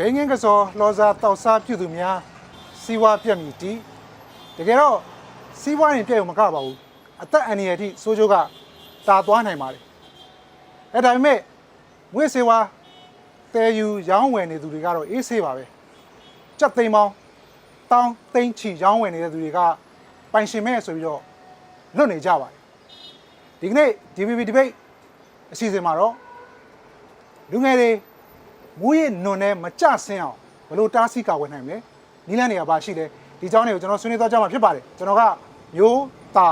ဘိန်းငင်းကစောလောစာတောက်စားပြုသူများစီးဝါပြက်မြည်တီးတကယ်တော့စီးဝါရင်ပြည့်ုံမကပါဘူးအသက်အန္တရာယ်အထိစိုးကျိုးကတာသွားနိုင်ပါတယ်အဲဒါပေမဲ့မွေးစေဝါတဲယူရောင်းဝယ်နေသူတွေကတော့အေးဆေးပါပဲကြက်သိမ်းပေါင်းတောင်းသိမ်းချီရောင်းဝယ်နေတဲ့သူတွေကပိုင်ရှင်မဲ့ဆိုပြီးတော့လွတ်နေကြပါတယ်ဒီကနေ့ DVB debate အစီအစဉ်မှာတော့လူငယ်တွေ မူးရစ်နွန်နဲ့မကြဆင်းအောင်ဘယ်လိုတားဆီးကာဝယ်နိုင်မလဲနီးလန်းတွေကဘာရှိလဲဒီเจ้าတွေကိုကျွန်တော်ဆွေးနွေးသွားကြမှာဖြစ်ပါတယ်ကျွန်တော်ကမျိုးတာ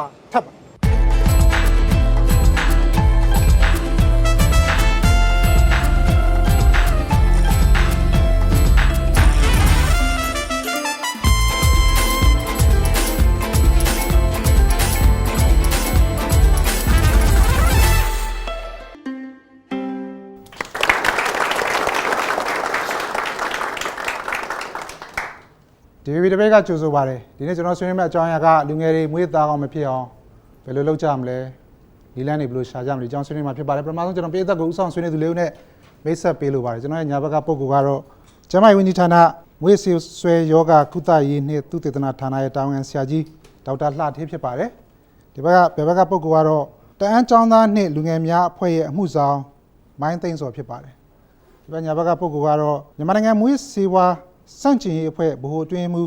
ဒီဗီဒီယိုကကြိုဆိုပါတယ်ဒီနေ့ကျွန်တော်ဆွေးနွေးမယ့်အကြောင်းအရာကလူငယ်တွေမွေးသားအောင်မဖြစ်အောင်ဘယ်လိုလုပ်ကြမလဲဒီလန်းတွေဘယ်လိုရှာကြမလဲအကြောင်းဆွေးနွေးမှာဖြစ်ပါတယ်ပထမဆုံးကျွန်တော်ပြည်သက်ကိုဥဆောင်ဆွေးနွေးသူလေးဦးနဲ့မိတ်ဆက်ပေးလိုပါတယ်ကျွန်တော်ရဲ့ညာဘက်ကပုံကူကတော့ကျမကြီးဝန်ကြီးဌာနမွေးဆွေဆွဲယောဂကုသရေးနှင့်သုတေသနဌာနရဲ့တာဝန်ဆရာကြီးဒေါက်တာလှထေးဖြစ်ပါတယ်ဒီဘက်ကဘယ်ဘက်ကပုံကူကတော့တအန်းចောင်းသားနှင့်လူငယ်များအဖွဲ့ရဲ့အမှုဆောင်မိုင်းသိန်းစော်ဖြစ်ပါတယ်ဒီဘက်ညာဘက်ကပုဂ္ဂိုလ်ကတော့မြန်မာနိုင်ငံမွေးစေဝါ စန့်ကျင်ရေးအဖွဲ့ဗဟိုအတွင်းမှု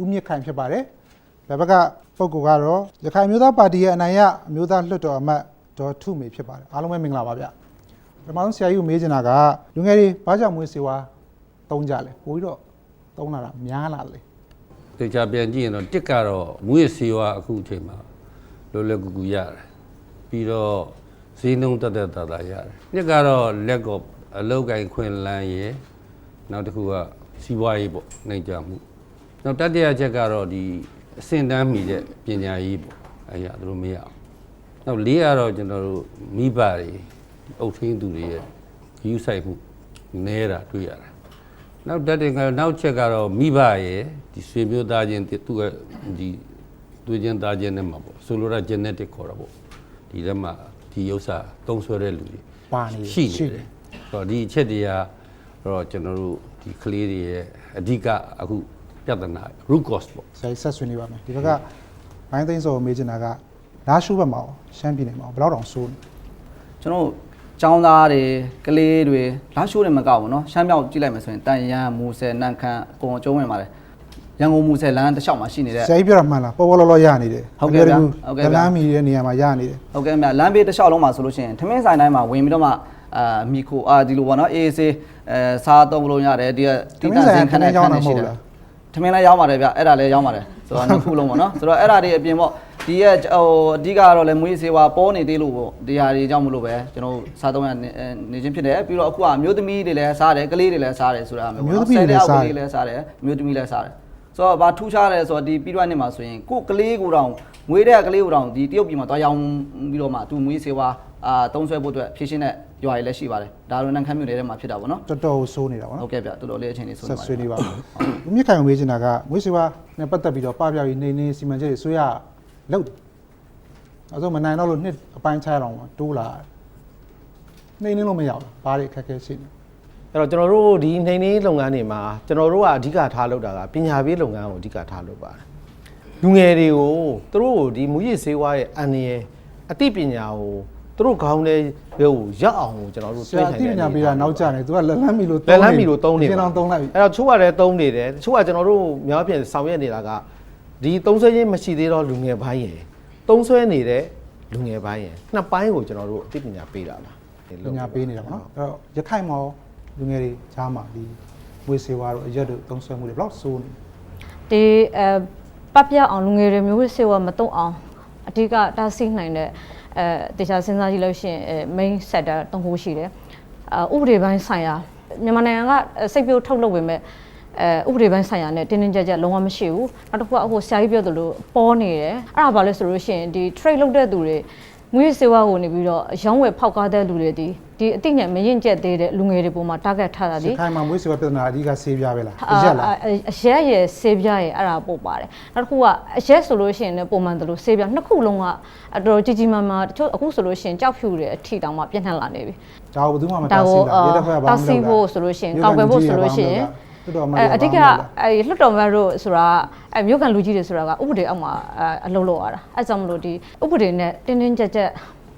ဦးမြင့်ခိုင်ဖြစ်ပါတယ်။ဘက်ဘက်ကပုဂ္ဂိုလ်ကတော့ရခိုင်မျိုးသားပါတီရဲ့အနိုင်ရအမျိုးသားလွှတ်တော်အမတ်ဒေါ်ထုမေဖြစ်ပါတယ်။အားလုံးပဲမင်္ဂလာပါဗျ။ပထမဆုံးဆရာကြီးကိုမေးချင်တာကလူငယ်တွေဘာကြောင့်မွေးစေဝါတုံးကြလဲပိုပြီးတော့တုံးလာတာများလာလေတေချာပြန်ကြည့်ရင်တော့တစ်ကတော့မွေးစေဝါအခုအချိန်မှာလောလောကူကူရတယ်ပြီးတော့ဈေးနှုန်းတက်တက်တာတာရတယ်နှစ်ကတော့လက်ကောအလောက်ကင်ခွင်လန်းရယ်နောက်တစ်ခုက စီးပွားရေးပေါ့နိုင်ကြမှုနောက်တတိယချက်ကတော့ဒီအစင်တန်းမိတဲ့ပညာရေးပေါ့အဲ့ရသူတို့မရအောင်နောက်လေးကတော့ကျွန်တော်တို့မိဘတွေအုပ်ထင်းသူတွေရဲ့ယူဆိုင်မှုနဲတာတွေ့ရတယ်နောက်တက်တင်ကနောက်ချက်ကတော့မိဘရဲ့ဒီဆွေမျိုးသားချင်းသူကဒီတွေ့ချင်းသားချင်းနဲ့မှာပေါ့ဆိုလိုတာ genetic ခေါ်တာပေါ့ဒီထဲမှာဒီဥစ္စာတုံးဆွဲတဲ့လူတွေပါနေရှိနေတယ်ဆိုတော့ဒီအချက်တွေကတော့ကျွန်တော်တို့ ဒီကလေးတွေရဲ့အဓိကအခုပြဿနာ root cause ပေါ့ ဆရာကြီးဆက်ဆွေးနေပါမယ်ဒီဘက်ကမိုင်းသိန်းစောကိုမေးချင်တာကလာရှုဘက်မှာရောရှမ်းပြည်နယ်မှာရောဘယ်တော့တောင်စိုးနေ ကျွန်တော်တို့ចောင်းသားတွေကလေးတွေလာရှိုးတွေမကောက်ဘူးเนาะရှမ်းမြောက်ကြည့်လိုက်မယ်ဆိုရင်တန်ရန်မူဆယ်နန့်ခမ်းအကုန်အကျုံးဝင်ပါတယ်ရန်ကုန်မူဆယ်လမ်းတစ်လျှောက်မှာရှိနေတဲ့ ဆရာကြီးပြောတာမှန်လားပေါ်ပေါ်လောလောရနေတယ် ဟုတ်ကဲ့ဗျာ တ ဟုတ်ကဲ့ဗျာ လမ်းမီတဲ့နေရာမှာရနေတယ် ဟုတ်ကဲ့မြလမ်းဘေးတစ်လျှောက်လုံးမှာဆိုလို့ရှိရင်ထမင်းဆိုင်တိုင်းမှာဝင်ပြီးတော့မှအာမီခိုအာဒီလိုပေါ့နော်အေး အေးဆေးအဲစားသုံးလို့ရတယ်ဒီကတိတန်စင်ခနဲ့ခနဲ့ရှိတယ်ထမင်းလည်းရောင်းပါတယ်ဗျအဲ့ဒါလည်းရောင်းပါတယ်ဆိုတော့နှစ်ခုလုံးပေါ့နော်ဆိုတော့အဲ့ဒါတွေအပြင်ပေါ့ဒီရဲ့ဟိုအဓိကကတော့လည်းမွေးစေဝါပေါ်နေသေးလို့ပေါ့ဒီဟာတွေကြောင့်မလို့ပဲကျွန်တော်စားသုံးရနေနေချင်းဖြစ်တယ်ပြီးတော့အခုကမျိုးသမီးတွေလည်းစားတယ်ကလေးတွေလည်းစားတယ်ဆိုတာမျိုးပေါ့နော်လည်းစားတယ်မျိုးသမီးလည်းစားတယ်ဆိုတော့ဘာထူးခြားတယ်ဆိုတော့ဒီပြီးတော့နေမှာဆိုရင်ကိုကလေးကိုတောင်မွေးတဲ့ကလေးကိုတောင်ဒီတရုတ်ပြည်မှာတွားရောင်းပြီးတော့မှသူမွေးစေဝါ အာတုံးဆွဲဖို့အတွက်ဖြည့်ရှင်းတဲ့ရွာတွေလည်းရှိပါတယ်ဒါလိုနန်ခမ်းမြို့နယ်ထဲမှာဖြစ်တာပေါ့နော်တော်တော်ကိုစိုးနေတာပေါ့နော်ဟုတ်ကဲ့ဗျတော်တော်လေးအချိန်လေးဆုံးဆက်ပါဆွေးနေပါဦးဦးမြင့်ခိုင်ကိုမေးချင်တာကမွေးစေဝါနဲ့ပတ်သက်ပြီးတော့ပပျောက်ရေးနေနေစီမံချက်တွေဆွေးရလောက်တယ်အဲဆိုမနိုင်တော့လို့နှစ်အပိုင်းခြားတော့တိုးလာတယ်နေနေလို့မရဘူးဘာတွေအခက်အခဲရှိနေအဲ့တော့ကျွန်တော်တို့ဒီနှိမ်နှင်းလုပ်ငန်းတွေမှာကျွန်တော်တို့ကအဓိကထားလုပ်တာကပညာပေးလုပ်ငန်းကိုအဓိကထားလုပ်ပါတယ်လူငယ်တွေကိုသူတို့ကိုဒီမူရစ်ဆေးဝါးရဲ့အန္တရာယ်အသိပညာကို သူတို့ခေါင်းထဲဘယ်ကိုရောက်အောင်ကိုကျွန်တော်တို့ဆရာအသိပညာပေးတာနောက်ကျနေသူကလက်လန်းမီလို့လက်လန်းမီလို့သုံးနေရှင်းအောင်သုံးလိုက်ပြီ အဲ့တော့ချို့ကလည်းသုံးနေတယ်တချို့ကကျွန်တော်တို့များပြင်ဆောင်ရွက်နေတာကဒီသုံးဆွဲခြင်းမရှိသေးတော့လူငယ်ပိုင်းရယ်သုံးဆွဲနေတဲ့လူငယ်ပိုင်းရယ်နှစ်ပိုင်းကိုကျွန်တော်တို့အသိပညာပေးတာပါပညာပေးနေတာပေါ့နော်အဲ့တော့ရခိုင်မောလူငယ်တွေကြားမှာဒီမွေးစေဝါတို့အရက်တို့သုံးဆွဲမှုတွေဘယ်လောက်စိုးနေဒီအဲပတ်ပြအောင်လူငယ်တွေမျိုးဝစေဝမတုံအောင်အဓိကတားဆီးနိုင်တဲ့ အဲတေချာစဉ်းစားကြည့်လို့ရှိရင်အဲ main sector သုံးခုရှိတယ်အဥပဒေပိုင်းဆိုင်ရာမြန်မာနိုင်ငံကစိတ်ပြိုးထုတ်လုပ်ဝင်မဲ့အဲဥပဒေပိုင်းဆိုင်ရာနဲ့တင်းတင်းကြပ်ကြပ်လုံးဝမရှိဘူးနောက်တစ်ခုကအခုဆရာကြီးပြောသလိုပေါ်နေတယ်အဲ့ဒါဘာလဲဆိုလို့ရှိရင်ဒီ trade လုပ်တဲ့သူတွေငွေစေဝါကိုနေပြီးတော့ရောင်းဝယ်ဖောက်ကားတဲ့လူတွေဒီတ ဒီအသိဉာဏ်မရင်ကျက်သေးတဲ့လူငယ်တွေပေါ်မှာ target ထားတာစဒီခိုင်မှာမွေးစေဝါပြဿနာအဓိကဆေးပြားပဲလားအအာရက်လားအရက်ရယ်ဆေးပြားရယ်အဲ့ဒါပို့ပါတယ်နောက်တစ်ခုကအရက်ဆိုလို့ရှိရင်လည်းပုံမှန်သလိုဆေးပြားနှစ်ခုလုံးကအတော်ကြီးကြီးမားမားတချို့အခုဆိုလို့ရှိရင်ကြောက်ဖြူတွေအထိတောင်မှပြန့်နှံ့လာနေပြီဒါကိုဘယ်သူမှမဒါတားကိုဆီးတာရဲတပ်ဖွဲ့ကဘာမှမလုပ်တာတားဆီးဖို့ဆိုလို့ရှိရင်ကောက်ွယ်ဖို့ဆိုလို့ရှိရင်တော်တော်မှအဲအဓိကအဲလွတ်တော်မတ်တို့ဆိုတာအဲမြို့ကန်လူကြီးတွေဆိုတာကဥပဒေအောက်မှာအဲအလုပ်လုပ်ရတာအဲကြောင့်မလို့ဒီဥပဒေနဲ့တင်းတင်းကြပ်ကြပ်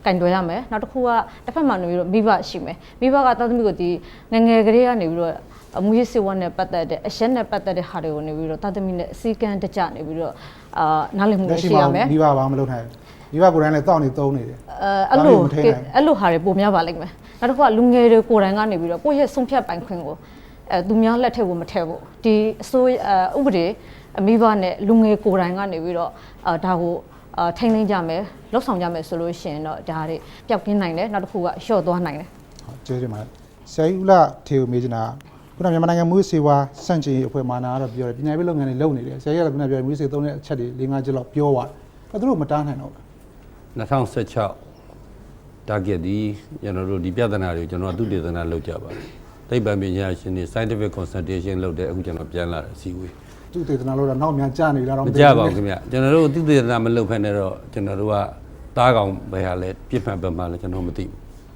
ကင်တွယ်ရမယ်နောက်တစ်ခုကတစ်ဖက်မှာနေပြီးတော့မိဘရှိမယ်မိဘကသားသမီးကိုဒီငယ်ငယ်ကလေးကနေပြီးတော့အမွေးစေဝတ်နဲ့ပတ်သက်တဲ့အရက်နဲ့ပတ်သက်တဲ့ဟာတွေကိုနေပြီးတော့သားသမီးနဲ့အစည်းကမ်းတကျနေပြီးတော့အာနားလည်မှုလက်တွေရှိရှိမှာရမယ်မိဘဘာမှမလုပ်နိုင်ဘူးမိဘကိုယ်တိုင်လည်းတောက်နေသုံးနေတယ်အဲအဲ့လိုမထိန်နိုင်ဘူးအဲ့လိုဟာတွေပုံများပါလိမ့်မယ်နောက်တစ်ခုကလူငယ်တွေကိုယ်တိုင်ကနေပြီးတော့ကိုယ့်ရဲ့ဆုံးဖြတ်ပိုင်ခွင့်ကိုအဲသူများလက်ထက်ကိုမထည့်ဘူးဒီအစိုးရအဲဥပဒေအမိဘနဲ့လူငယ်ကိုယ်တိုင်ကနေပြီးတော့အဲဒါကို အဲထိန်းသိမ်းကြမယ်လှုပ်ဆောင်ကြမယ်ဆိုလို့ရှိရင်တော့ဒါတွေပျောက်ကင်းနိုင်တယ်နောက်တစ်ခုကလျှော့သွားနိုင်တယ်ဟုတ်ကျေးဇူးပါတယ်ဆရာကြီးဦးလာထေကိုမေးချင်တာခုနကမြန်မာနိုင်ငံမွေးစေဝါစန့်ကျင်ရေးအဖွဲ့မာနာကတော့ပြောတယ်ပညာရေးလုပ်ငန်းတွေလုပ်နေတယ်ဆရာကြီးကလည်းခုနကပြောတယ်မွေးစေသုံးတဲ့အချက်တွေ၄၅ချက်လောက်ပြောသွားတယ်အဲ့သူတို့မတားနိုင်တော့ဘူး2016 target ဒီကျွန်တော်တို့ဒီပြဿနာတွေကိုကျွန်တော်သုတေသနလုပ်ကြပါတယ်သိပ္ပံပညာရှင်တွေ scientific consultation လုပ်တဲ့အခုကျွန်တော်ပြန်လာတဲ့အစည်းအဝေး သူတေသနာလို့တော့နောက်မြန်ကြာနေလားတော့မကြပါဘူးခင်ဗျကျွန်တော်တို့သုတေသနမလုပ်ဖက်နဲ့တော့ကျွန်တော်တို့ကတားကောင်ဘယ်ဟာလဲပြစ်မှတ်ဘက်မှာလဲကျွန်တော်မသိဘူး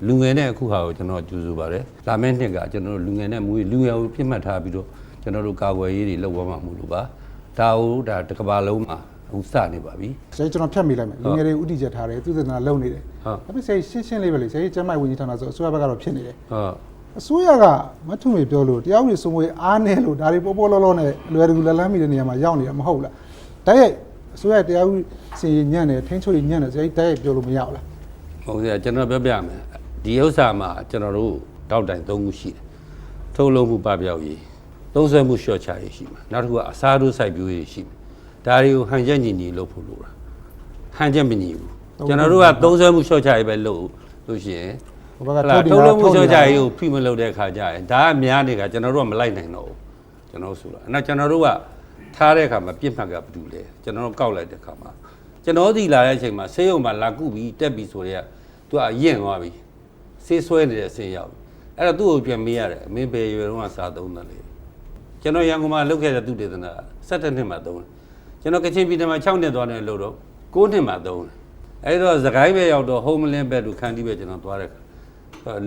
လူငယ်နဲ့အခုဟာကိုကျွန်တော်ကြိုးဆိုပါတယ်လာမယ့်နှစ်ကကျွန်တော်တို့လူငယ်နဲ့မွေးလူငယ်ကိုပြစ်မှတ်ထားပြီးတော့ကျွန်တော်တို့ကာကွယ်ရေးတွေလုပ်သွားမှာမဟုတ်လို့ပါဒါကိုဒါတစ်ကမ္ဘာလုံးမှာအခုစနေပါပြီဆရာကြီးကျွန်တော်ဖြတ်မိလိုက်မယ်လူငယ်တွေဥတီချက်ထားတယ်သူတေသနာလုပ်နေတယ်ဟုတ်ဒါပေမဲ့ဆရာကြီးရှင်းရှင်းလေးပဲလေဆရာကြီးကျမ်းမိုက်ဝင်ကြီးဌာနဆိုအစိုးရဘက်ကတော့ဖြစ်နေတယ်ဟုတ် အစိုးရကမထုမေပြောလို့တရားဥပဒေစိုးမိုးရေးအားနည်းလို့ဒါတွေပေါ်ပေါ်လောလောနဲ့လွယ်ကူလက်လန်းမိတဲ့နေရာမှာရောက်နေတာမဟုတ်လားတိုက်ရိုက်အစိုးရတရားဥပဒေစီရင်ညံ့တယ်ထိန်းချုပ်ရေးညံ့တယ်ဆရာကြီးတိုက်ရိုက်ပြောလို့မရဘူးလားဟုတ်ကဲ့ကျွန်တော်ပြောပြမယ်ဒီဥစ္စာမှာကျွန်တော်တို့တောက်တိုင်၃ခုရှိတယ်ထုတ်လုံးမှုပပျောက်ရေးသုံးဆွဲမှုရှော့ချရေးရှိမှာနောက်တစ်ခုကအစားထိုးစိုက်ပျိုးရေးရှိမှာဒါတွေကိုဟန်ချက်ညီညီလုပ်ဖို့လိုတာဟန်ချက်မညီဘူးကျွန်တော်တို့ကသုံးဆွဲမှုရှော့ချရေးပဲလုပ်လို့ရှိရင် ဟိုဘက်ကဟုတ်လားထုတ်ထုတ်နေတာလုံးမှုထုတ်ရှော့ချနေတာရေးကိုဖိမလုပ်တဲ့ခါကျရင်ဒါကများနေကကျွန်တော်တို့ကမလိုက်နိုင်တော့ဘူးကျွန်တော်တို့ဆိုတာအဲ့တော့ကျွန်တော်တို့ကထားတဲ့အခါမှာပြစ်မှတ်ကဘာတူလဲကျွန်တော်တို့ကောက်လိုက်တဲ့အခါမှာကျွန်တော်ဒီလာတဲ့အချိန်မှာဆေးရုံမှာလာကုပြီးတက်ပြီးဆိုတော့သူကရင့်သွားပြီဆေးဆွဲနေတဲ့အဆင့်ရောက်ပြီအဲ့တော့သူ့ကိုပြန်မေးရတယ်အမင်းဘယ်ရွယ်တော့စာသုံးတယ်လေကျွန်တော်ရန်ကုန်မှာလုပ်ခဲ့တဲ့သူတေသနာ17နှစ်မှသုံးတယ်ကျွန်တော်ကချင်ပြည်နယ်မှာ6နှစ်သွားတယ်လို့တော့9နှစ်မှသုံးတယ်အဲ့တော့သခိုင်းပဲရောက်တော့ home link ဘက်တို့ခန်းတီးပဲကျွန်တော်သွားတဲ့ခါ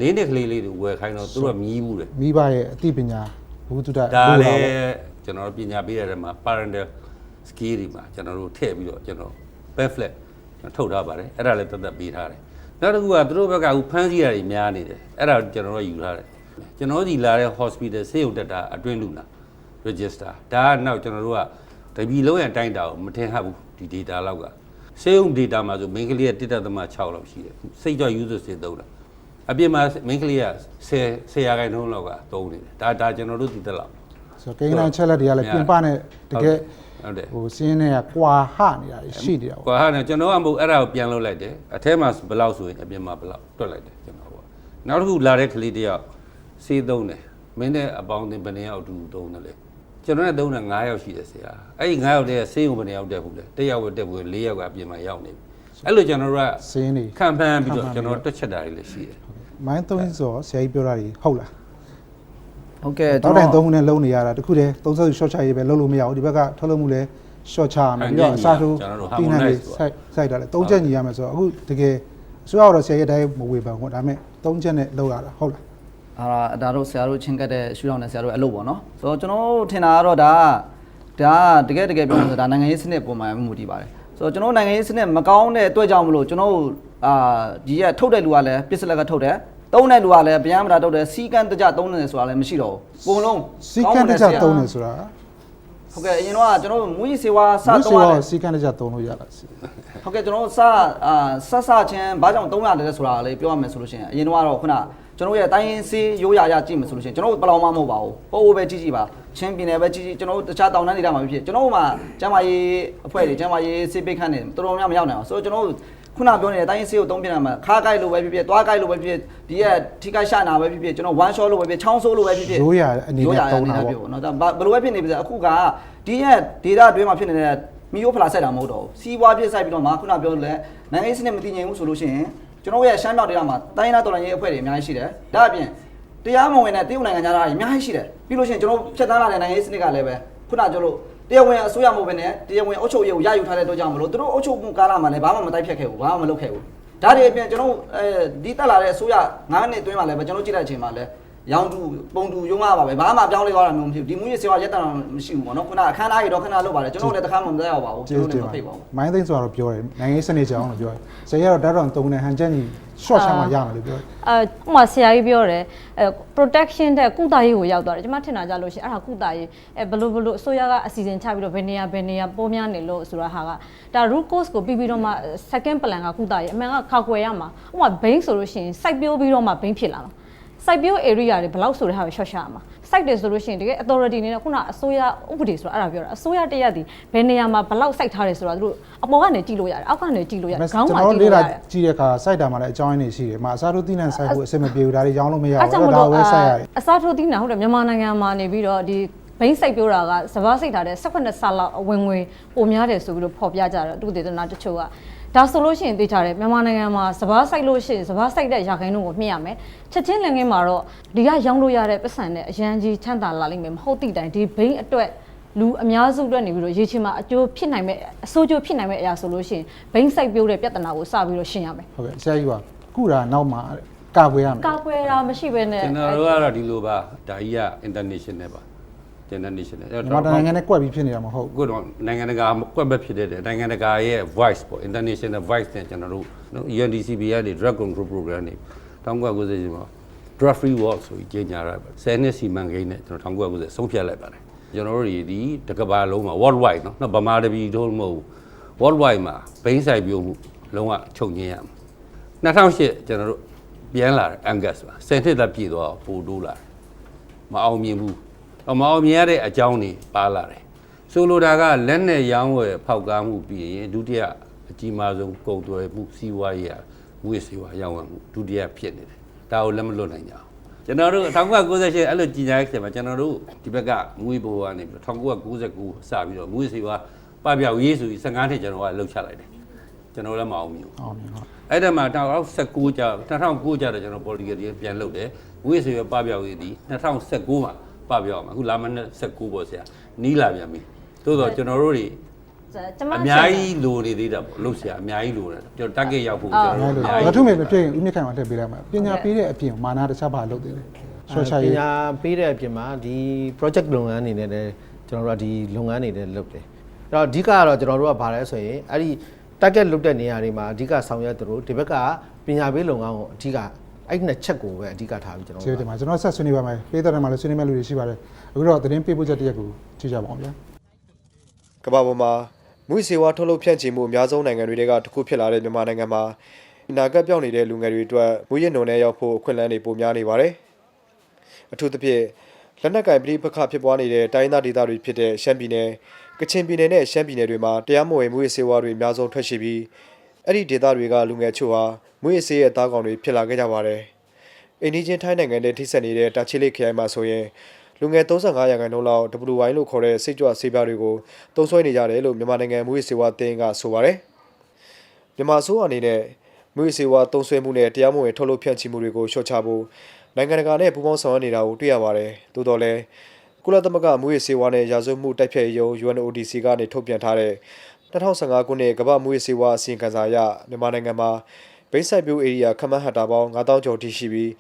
လေးနှစ်ကလေးလေးတွေဝယ်ခိုင်းတော့သူတို့ကမြည်ဘူးတယ်မိဘရဲ့အသိပညာဘုသူတ္တဒါလိုလေတာပေါ့ကျွန်တော်တို့ပညာပေးရတဲ့မှာ parental skill တွေမှာကျွန်တော်တို့ထည့်ပြီးတော့ကျွန်တော် pamphlet ထုတ်ထားပါတယ်အဲ့ဒါလည်းသက်သက်ပေးထားတယ်နောက်တစ်ခုကသူတို့ဘက်ကအခုဖမ်းဆီးရတွေများနေတယ်အဲ့ဒါကျွန်တော်တို့ယူထားတယ်ကျွန်တော်ဒီလာတဲ့ hospital ဆေးရုံတက်တာအတွင်းလူနာ register ဒါကနောက်ကျွန်တော်တို့ကတပြီလုံးရန်တိုင်းတာကိုမထင်ဟပ်ဘူးဒီ data လောက်ကဆေးရုံ data မှာဆို main ကလေးက1.6လောက်ရှိတယ်စိတ်ကြော user စေသုံးတာ အပြင်မှာ main ကလေးက10 10ရာခိုင်နှုန်းလောက်ကသုံးနေတယ်ဒါဒါကျွန်တော်တို့ဒီတက်လောက်ဆိုတော့ကိန်းတိုင်းချက်လက်တွေကလည်းပြင်ပနဲ့တကယ်ဟုတ်တယ်ဟိုစင်းတွေကကွာဟနေတာတွေရှိနေတာပေါ့ကွာဟာနဲ့ကျွန်တော်ကမဟုတ်အဲ့ဒါကိုပြန်လုပ်လိုက်တယ်အထဲမှာဘယ်လောက်ဆိုရင်အပြင်မှာဘယ်လောက်တွက်လိုက်တယ်ကျွန်တော်ကနောက်တစ်ခုလာတဲ့ကလေးတယောက်စေးသုံးတယ်မင်းနဲ့အပေါင်းအသင်းဘယ်နှစ်ယောက်အတူတူသုံးတယ်လေကျွန်တော်နဲ့သုံးတယ်9ယောက်ရှိတယ်ဆရာအဲ့ဒီ9ယောက်တည်းဆေးရုံဘယ်နှစ်ယောက်တက်ဘူးလဲတစ်ယောက်ပဲတက်ဘူး4ယောက်ကအပြင်မှာရောက်နေပြီအဲ့လိုကျွန်တော်တို့ကစင်းတွေခံဖမ်းပြီးတော့ကျွန်တော်တွက်ချက်တာတွေလည်းရှိတယ် မိုင်းသုံးဆိုတော့ဆရာကြီးပြောတာတွေဟုတ်လားဟုတ်ကဲ့တောက်တိုင်သုံးခုနဲ့လုံးနေရတာတခုတည်းသုံးဆက် short ချရေးပဲလုံးလို့မရဘူးဒီဘက်ကထုတ်လို့မှုလဲ short ချရမယ်ပြီးတော့အစားထိုးပြီးနိုင်လေးစိုက်စိုက်တာလဲသုံးချက်ညီရမယ်ဆိုတော့အခုတကယ်အစိုးရကတော့ဆရာကြီးတိုင်းမဝေပါဘူးဒါပေမဲ့သုံးချက်နဲ့လောက်ရတာဟုတ်လားအာဒါတို့ဆရာတို့ချင်းကတ်တဲ့ရှူတော်နဲ့ဆရာတို့အလုပ်ပေါ့နော်ဆိုတော့ကျွန်တော်တို့ထင်တာကတော့ဒါကဒါကတကယ်တကယ်ပြောလို့ဆိုတာနိုင်ငံရေးစနစ်ပုံမှန်မူတည်ပါတယ်ဆိုတော့ကျွန်တော်တို့နိုင်ငံရေးစနစ်မကောင်းတဲ့အတွက်ကြောင့်မလို့ကျွန်တော်တို့အာဒီကထုတ်တဲ့လူကလည်းပစ္စလက်ကထုတ်တယ် သုံးတဲ့လူကလည်းဗျမ်းမတာထုတ်တယ်စီကန်းတကြသုံးနေတယ်ဆိုတာလည်းမရှိတော့ဘူးပုံလုံးစီကန်းတကြသုံးနေဆိုတာဟုတ်ကဲ့အရင်တော့ကျွန်တော်တို့မူကြီးစေဝါစစသုံးသုံးရရတယ်စီကန်းတကြသုံးလို့ရတာစီဟုတ်ကဲ့ကျွန်တော်တို့စအာဆက်စချင်းဘာကြောင့်300လဲဆိုတာလေးပြောရမယ်ဆိုလို့ရှိရင်အရင်တော့ခုနကျွန်တော်ရဲ့တိုင်းရင်းစေးရိုးရာရကြည့်မယ်ဆိုလို့ရှိရင်ကျွန်တော်တို့ပလောင်မမဟုတ်ပါဘူးဟိုးဟိုးပဲကြည့်ကြည့်ပါချင်းပြည်နယ်ပဲကြည့်ကြည့်ကျွန်တော်တို့တခြားတောင်တန်းဒေသမှာဖြစ်ကျွန်တော်တို့မှာကျမ်းမာရေးအဖွဲ့တွေကျမ်းမာရေးစေးပိတ်ခန့်နေတော်တော်များများမရောက်နိုင်အောင်ဆိုတော့ကျွန်တော်တို့ ခုနပြောနေတဲ့တိုင်းရင်းစေးကိုသုံးပြနေတာမှာခါးကိုက်လိုပဲဖြစ်ဖြစ်သွားကိုက်လိုပဲဖြစ်ဖြစ်ဒီရဲ့ထိကိုက်ရှာနာပဲဖြစ်ဖြစ်ကျွန်တော် one shot လိုပဲဖြစ်ချောင်းဆိုးလိုပဲဖြစ်ဖြစ်ရိုးရာအနေနဲ့သုံးတာပေါ့ပြောနော်ဒါဘယ်လိုပဲဖြစ်နေပါစေအခုကဒီရဲ့ data အတွင်းမှာဖြစ်နေတဲ့မီယိုဖလာဆက်တာမဟုတ်တော့ဘူးစီးပွားပြစ်ဆိုင်ပြီးတော့မှခုနပြောလို့လဲနိုင်ငံရေးစနစ်မတည်ငြိမ်ဘူးဆိုလို့ရှိရင်ကျွန်တော်တို့ရဲ့ရှမ်းမြောက်ဒေသမှာတိုင်းသားတော်လှန်ရေးအဖွဲ့တွေအများကြီးရှိတယ်ဒါအပြင်တရားမဝင်တဲ့တရုတ်နိုင်ငံသားတွေအများကြီးရှိတယ်ပြီးလို့ရှိရင်ကျွန်တော်ဖြတ်သန်းလာတဲ့နိုင်ငံရေးစနစ်ကလည်းပဲခုနကျွန်တော် တရားဝင်အစိုးရမဟုတ်ဘဲနဲ့တရားဝင်အုပ်ချုပ်ရေးကိုရယူထားတဲ့အတွက်ကြောင့်မလို့သူတို့အုပ်ချုပ်မှုကာလမှာလည်းဘာမှမတိုက်ဖြတ်ခဲ့ဘူးဘာမှမလုပ်ခဲ့ဘူးဒါတွေအပြင်ကျွန်တော်အဲဒီတက်လာတဲ့အစိုးရ9နှစ်အတွင်းမှာလည်းပဲကျွန်တော်ကြည့်တဲ့အချိန်မှာလည်း ရောင်တူပုံတူရုံးရပါပဲဘာမှပြောင်းလဲသွားတာမျိုးမဖြစ်ဘူးဒီမူရစေဝါရက်တံမရှိဘူးပေါ့နော်ခုနအခမ်းအနားကြီးတော့ခဏလုပ်ပါတယ်ကျွန်တော်လည်းတစ်ခါမှမသက်ရောက်ပါဘူးကျွန်တော်လည်းမဖိတ်ပါဘူးမိုင်းသိန်းဆိုတော့ပြောတယ်နိုင်ငံရေးစနစ်ကြောင်းလို့ပြောတယ်ဆရာကတော့ဓာတ်တော်တုံးနဲ့ဟန်ချက်ညီ short ချမ်းမှရမယ်လို့ပြောတယ်အဲဥပမာဆရာကြီးပြောတယ်အဲ protection တဲ့ကုသရေးကိုရောက်သွားတယ်ကျွန်မထင်တာကြလို့ရှိရင်အဲ့ဒါကုသရေးအဲဘလို့ဘလို့အစိုးရကအစီအစဉ်ချပြီးတော့ဘယ်နေရာဘယ်နေရာပိုးများနေလို့ဆိုတာဟာကဒါ root cause ကိုပြီးပြီးတော့မှ second plan ကကုသရေးအမှန်ကခောက်ွယ်ရမှာဥပမာ vein ဆိုလို့ရှိရင် site ပြိုးပြီးတော့မှ vein ဖြစ်လာမှာ site ပြိုး area တွေဘယ်လောက်ဆိုတဲ့ဟာကို short ရှာရမှာ site တွေဆိုလို့ရှိရင်တကယ် authority အနေနဲ့ခုနအစိုးရဥပဒေဆိုတာအဲ့ဒါပြောတာအစိုးရတရက်ဒီဘယ်နေရာမှာဘယ်လောက် site ထားတယ်ဆိုတာသူတို့အပေါ်ကနေကြည့်လို့ရတယ်အောက်ကနေကြည့်လို့ရတယ်ကျွန်ခေါင်းမှာတော်ကြည့်လေ့လို့လာရတယ်ကြည့်တဲ့အခါ site တာမှာလည်းအကြောင်းရင်းတွေရှိတယ်။မှာအစားထိုးသီးနှံ site ကိုအဆင်မပြေဘူးဒါတွေရောင်းလို့မရအဲ့ဘူးကြောင့်မ။ဒါလို့ဝယ် site ရတယ်အစားထိုးသီးနာဟုတ်တယ်မြန်မာနိုင်ငံမှာနေပြီးတော့ဒီဘိန်းစိတ်ပြောတာကစဘာစိတ်ထားတဲ့18ဆလောက်အဝင်ငွေပိုများတယ်ဆိုပြီးတော့ဖော်ပြကြတယ်သူတေသနာတချို့က ဒါဆိုလို့ရှိရင်သိချတယ်မြန်မာနိုင်ငံမှာစဘာစိုက်လို့ရှိရင်စဘာစိုက်တဲ့ရာခိုင်နှုန်းကိုမြင့်ရမယ်ချက်ချင်းလည်းငင်းမှာတော့ဒီကရောင်းလို့ရတဲ့ပတ်စံနဲ့အရန်ကြီးချမ်းသာလာလိမ့်မယ်မဟုတ်သည့်တိုင်ဒီဘိန်းအတွက်လူအများစုအတွက်နေပြီးတော့ရေချင်မှာအကျိုးဖြစ်နိုင်မဲ့အဆိုးကျိုးဖြစ်နိုင်မဲ့အရာဆိုလို့ရှိရင်ဘိန်းစိုက်ပြိုးတဲ့ပြဿနာကိုစပြီးတော့ရှင်းရမယ်။ဟုတ်ကဲ့ဆရာကြီးကကုတာနောက်မှာကာကွယ်ရမယ်ကာကွယ်တာမရှိဘဲနဲ့ကျွန်တော်တို့ကတော့ဒီလိုပါဒါကြီးက international ပါ international ။မြန်မာတိုင်းနိုင်ငံနဲ့ကွက်ပြီးဖြစ်နေတာမဟုတ်ဘူးကိုတော့နိုင်ငံတကာကွက်ဘက်ဖြစ်တဲ့နိုင်ငံတကာရဲ့ voice ပေါ့ international voice နဲ့ကျွန်တော်တို့နော် UNDCP ကနေ drug control program တွေ1990မှာ drug free world ဆိုပြီးကြေညာရပါ10နှစ်စီမံကိန်းနဲ့ကျွန်တော်1990ဆုံးဖြတ်လိုက်ပါတယ်ကျွန်တော်တို့ဒီဒီတကဘာလုံးမှာ worldwide နော်နော်ဗမာတပြည်တို့မဟုတ်ဘူး worldwide မှာဘိန်းဆိုင်ပြုံးမှုလုံးဝချုပ်ငင်းရမှာ2008ကျွန်တော်တို့ပြန်လာတယ် Angus ပါ10နှစ်သက်ပြည့်သွားပို့တိုးလာတယ်မအောင်မြင်ဘူး အမအောင်မြင်ရတဲ့အကြောင်းတွေပါလာတယ်ဆိုလိုတာကလက်နဲ့ရောင်းဝယ်ဖောက်ကားမှုပြီးရင်ဒုတိယအကြီးမားဆုံးကုန်သွယ်မှုစီးပွားရေးကငွေစီးပွားရောင်းဝယ်မှုဒုတိယဖြစ်နေတယ်ဒါကိုလက်မလွတ်နိုင်ကြအောင်ကျွန်တော်တို့1998အဲ့လိုကြီးညာခဲ့မှာကျွန်တော်တို့ဒီဘက်ကငွေဘိုးကနေပြီးတော့1999စပြီးတော့ငွေစီးပွားပပျောက်ရေးဆိုပြီး15နှစ်ကျွန်တော်ကလှုပ်ချလိုက်တယ်ကျွန်တော်လည်းမအောင်မြင်ဘူး။အောင်မြင်ဟုတ်အဲ့ဒါမှ2019ကျ2009ကျတော့ကျွန်တော် political တွေပြန်လုပ်တယ်ဝိစေရပပြောက်ရည်ဒီ2019မှာ ပပြောက်မှာအခုလာမနဲ့19ပေါ့ဆရာနီးလာပြန်ပြီသို့တော့ကျွန်တော်တို့တွေကျွန်မအများကြီးလိုနေသေးတာပေါ့လို့ဆရာအများကြီးလိုတယ်ကျွန်တော် target ရောက်ဖို့ကျွန်။တော်အဲ့တို့လိုအများမကြီးထုမေမဖြစ်ရင်ဦးမြင့်ခိုင်မှာထည့်ပေးလိုက်မှာ။ပညာပေးတဲ့အပြင်မာနာတခြားဘာလုပ်သေးလဲ။ short ချပရေးညာပေးတဲ့အပြင်မှာဒီ project လုပ်ငန်းအနေနဲ့လည်းကျွန်တော်တို့ကဒီလုပ်ငန်းတွေလည်းလုပ်တယ်အဲ့တော့အဓိကကတော့ကျွန်တော်တို့ကဘာလဲဆိုရင်အဲ့ဒီ target လုပ်တဲ့နေရာတွေမှာအဓိကဆောင်ရွက်သူတို့ဒီဘက်ကပညာပေးလုပ်ငန်းကိုအဓိက အဲ့နှစ်ချက်ကိုပဲအဓိကထားပြီးကျွန်တော်ကျေးတို့ဇူးတင်ပါကျွန်တော်ဆက်ဆွေးနွေးပါမယ်။ပေးတဲ့တယ်မှာလည်းဆွေးနွေးမဲ့လူတွေရှိပါတယ်။အခုတော့သတင်းပေးပို့ချက်တစ်ရက်ကိုကြည့်ကြပါအောင်ဗျာကမ္ဘာပေါ်မှာမွေးစေဝါထုတ်လုပ်ဖြန့်ချီမှုအများဆုံးနိုင်ငံတွေကတစ်ခုဖြစ်လာတဲ့မြန်မာနိုင်ငံမှာအနာဂတ်ပြောင်းနေတဲ့လူငယ်တွေအတွက်မွေးရနုံနဲ့ရောက်ဖို့အခွင့်အလမ်းတွေပိုများနေပါတယ်။အထူးသဖြင့်လက်နက်ကင်ပြည်ပခဖြစ်ပွားနေတဲ့တိုင်းဒေသဒေသတွေဖြစ်တဲ့ရှမ်းပြည်နယ်ကချင်ပြည်နယ်နဲ့ရှမ်းပြည်နယ်တွေမှာတရားမဝင်မွေးစေဝါတွေအများဆုံးထွက်ရှိပြီး အဲ့ဒီဒေသတွေကလူငယ်ချို့ဟာမွေးစေရဲ့သားကောင်တွေဖြစ်လာခဲ့ကြပါတယ်။အိန္ဒိချင်းထိုင်းနိုင်ငံနဲ့ထိစပ်နေတဲ့တာချီလိတ်ခရိုင်မှာဆိုရင်လူငယ်35ရာခိုင်နှုန်းလောက် WY လို့ခေါ်တဲ့စိတ်ကြွဆေးပြားတွေကိုတုံးဆွဲနေကြတယ်လို့မြန်မာနိုင်ငံမွေးစေဝါတင်းကဆိုပါတယ်။မြန်မာအစိုးရအနေနဲ့မွေးစေဝါတုံးဆွဲမှုနဲ့တရားမဝင်ထုတ်လုပ်ဖြန့်ချီမှုတွေကိုလျှော့ချဖို့နိုင်ငံတကာနဲ့ပူးပေါင်းဆောင်ရွက်နေတာကိုတွေ့ရပါတယ်။သို့တော်လည်းကုလသမဂ္ဂမွေးစေဝါနဲ့ရာဇဝတ်မှုတိုက်ဖျက်ရေးရုံး UNODC ကနေထုတ်ပြန်ထားတဲ့ 2015ခုနှစ်ကမ္ဘာမွေးစေဝါအစီရင်ခံစာအရမြန်မာနိုင်ငံမှာဘိန်းဆိုင်ပြိုးဧရိယာခမန်းဟတ်တာပေါင်း9000ကျော်ထိရှိပြီး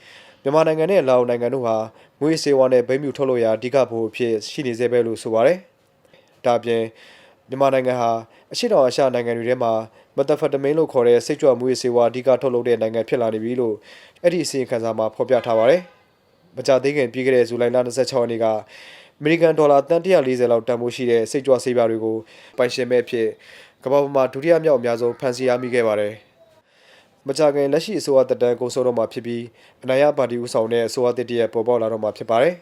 မြန်မာနိုင်ငံနဲ့လာအိုနိုင်ငံတို့ဟာငွေစေဝါနဲ့ဘိန်းမြူထုတ်လို့ရာအဓိကဘို့အဖြစ်ရှိနေသေးပဲလို့ဆိုပါတယ်။ဒါအပြင်မြန်မာနိုင်ငံဟာအရှိတောင်အာရှနိုင်ငံတွေထဲမှာမက်သဖက်တမင်းလို့ခေါ်တဲ့စိတ်ကြွမွေးစေဝါအဓိကထုတ်လုပ်တဲ့နိုင်ငံဖြစ်လာနေပြီလို့အဲ့ဒီအစီရင်ခံစာမှာဖော်ပြထားပါတယ်။မကြသေးခင်ပြီးခဲ့တဲ့ဇူလိုင်လ26ရက်နေ့က အမေရိကန်ဒေါ်လာတန်140လောက်တန်ဖိုးရှိတဲ့စိတ်ကြွဆေးပြားတွေကိုပိုင်ရှင်မဲ့ဖြစ်ကမ္ဘာပေါ်မှာဒုတိယမြောက်အများဆုံးဖန်ဆီးရမိခဲ့ပါတယ်။မကြခင်လက်ရှိအစိုးရတပ်တန်းကိုဆိုတော့မှာဖြစ်ပြီးအနိုင်ရပါတီဦးဆောင်တဲ့အစိုးရတစ်တရက်ပေါ်ပေါက်လာတော့မှာဖြစ်ပါတယ်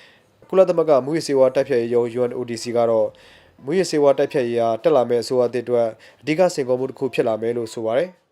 ။ကုလသမဂ္ဂမူရစေဝါတိုက်ဖြတ်ရေးရုံး UNODC ကတော့မူရစေဝါတိုက်ဖြတ်ရေးဟာတက်လာမဲ့အစိုးရတစ်အတွက်အဓိကစင်ကုန်မှုတစ်ခုဖြစ်လာမယ်လို့ဆိုပါတယ်။